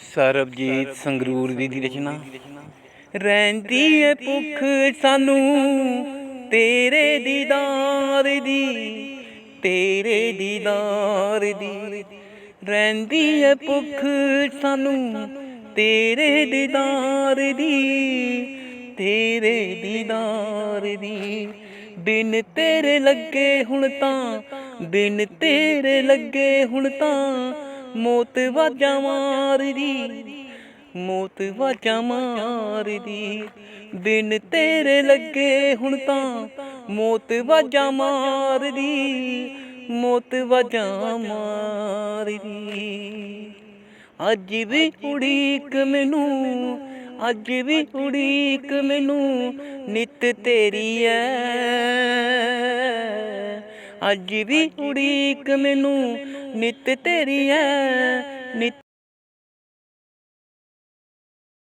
ਸਰਬਜੀਤ ਸੰਗਰੂਰ ਦੀ ਦੀ ਰਚਨਾ। ਰਹਿੰਦੀ ਏ ਭੁੱਖ ਸਾਨੂੰ। ਤੇਰੇ ਦੀਦਾਰ ਦੀ। ਤੇਰੇ ਦੀਦਾਰ ਦੀ। ਰਹਿੰਦੀ ਏ ਭੁੱਖ ਸਾਨੂੰ। ਤੇਰੇ ਦੀਦਾਰ ਦੀ। ਤੇਰੇ ਦੀਦਾਰ ਦੀ। ਬਿਨ ਤੇਰੇ ਲੱਗੇ ਹੁਣ ਤਾਂ। ਬਿਨ ਤੇਰੇ ਲੱਗੇ ਹੁਣ ਤਾਂ। ਮੌਤ ਵਾਜਾਂ ਮਾਰਦੀ, ਮੌਤ ਵਾਜਾਂ ਮਾਰਦੀ। ਬਿਨ ਤੇਰੇ ਲੱਗੇ ਹੁਣ ਤਾਂ ਮੌਤ ਵਾਜਾਂ ਮਾਰਦੀ, ਮੌਤ ਵਾਜਾਂ ਮਾਰਦੀ। ਅੱਜ ਵੀ ਉਡੀਕ ਮੈਨੂੰ, ਅੱਜ ਵੀ ਉਡੀਕ ਮੈਨੂੰ, ਨਿਤ ਤੇਰੀ ਐ। ਅੱਜ ਵੀ ਉਡੀਕ ਮੈਨੂੰ ਨਿਤ ਤੇਰੀ ਐ।